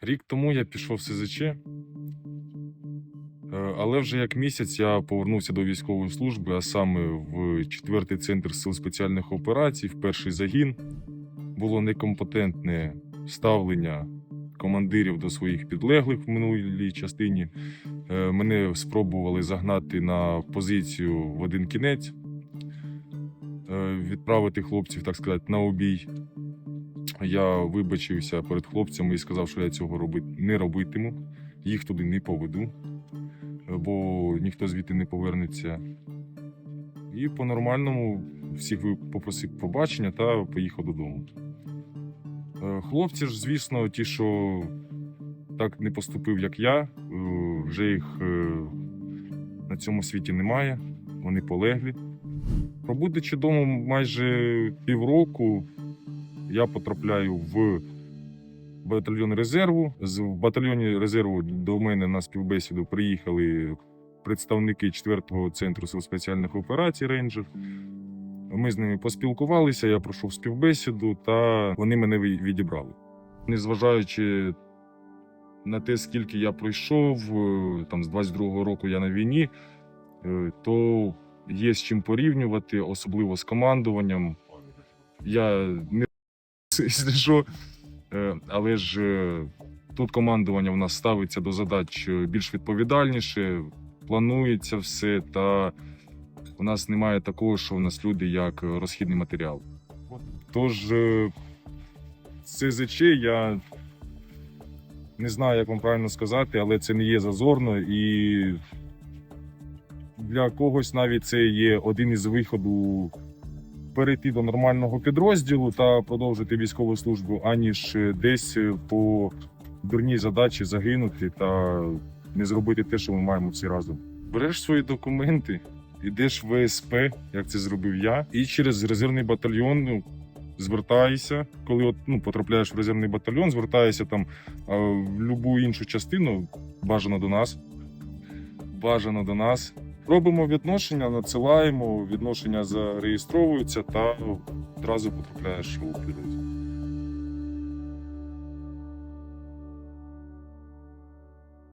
Рік тому я пішов в СЗЧ, е, але вже як місяць я повернувся до військової служби, а саме в 4-й центр сил спеціальних операцій, в перший загін. Було некомпетентне ставлення командирів до своїх підлеглих в минулій частині. Е, Мене спробували загнати на позицію в один кінець, е, відправити хлопців, так сказати, на обій. Я вибачився перед хлопцями і сказав, що я цього не робитиму, їх туди не поведу, бо ніхто звідти не повернеться. І по-нормальному всіх попросив побачення та поїхав додому. Е, Хлопці ж, звісно, ті, що так не поступив, як я, е, вже їх е, на цьому світі немає, вони полеглі. Пробудучи вдома майже півроку, я потрапляю в батальйон резерву. З батальйоні резерву до мене на співбесіду приїхали представники 4-го центру сил спеціальних операцій Рейнджер. Ми з ними поспілкувалися, я пройшов співбесіду, та вони мене відібрали. Незважаючи на те, скільки я пройшов, е, там з 22-го року я на війні, е, то є з чим порівнювати, особливо з командуванням. Я не якщо що, Е, але ж е, тут командування в нас ставиться до задач е, більш відповідальніше, планується все, та у нас немає такого, що у нас люди як розхідний матеріал. Тож СЗЧ я не знаю, як вам правильно сказати, але це не є зазорно. І для когось навіть це є один із виходу перейти до нормального підрозділу та продовжити військову службу, аніж е, десь е, по дурній задачі загинути та не зробити те, що ми маємо всі разом. Береш свої документи, йдеш в ВСП, як це зробив я, і через резервний батальйон ну, звертаєшся, коли от, ну, потрапляєш в резервний батальйон, звертаєшся там в будь-яку іншу частину, бажано до нас. Бажано до нас. Робимо відношення, надсилаємо, відношення зареєстровуються та одразу потрапляєш у підрозділ.